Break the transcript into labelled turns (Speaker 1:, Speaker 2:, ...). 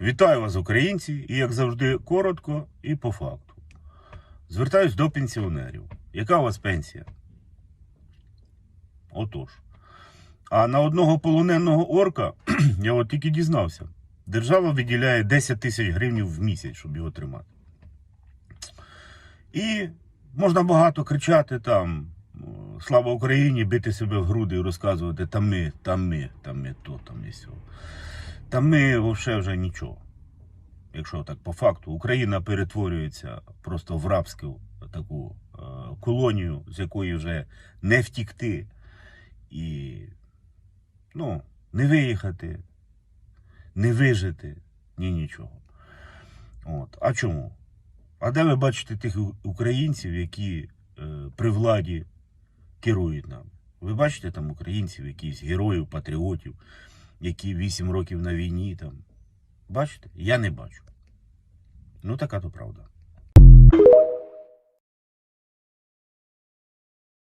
Speaker 1: Вітаю вас, українці, і як завжди, коротко і по факту. Звертаюсь до пенсіонерів. Яка у вас пенсія? Отож. А на одного полоненого орка, я от тільки дізнався, держава виділяє 10 тисяч гривень в місяць, щоб його тримати. І можна багато кричати там. Слава Україні, бити себе в груди і розказувати, там ми, там ми, там ми то, там ми сьо. Та ми взагалі вже нічого. Якщо так по факту, Україна перетворюється просто в рабську таку е, колонію, з якої вже не втікти і ну, не виїхати, не вижити, ні нічого. От. А чому? А де ви бачите тих українців, які е, при владі керують нами? Ви бачите там українців, якісь героїв, патріотів, які 8 років на війні там. Бачите? Я не бачу. Ну, така то правда.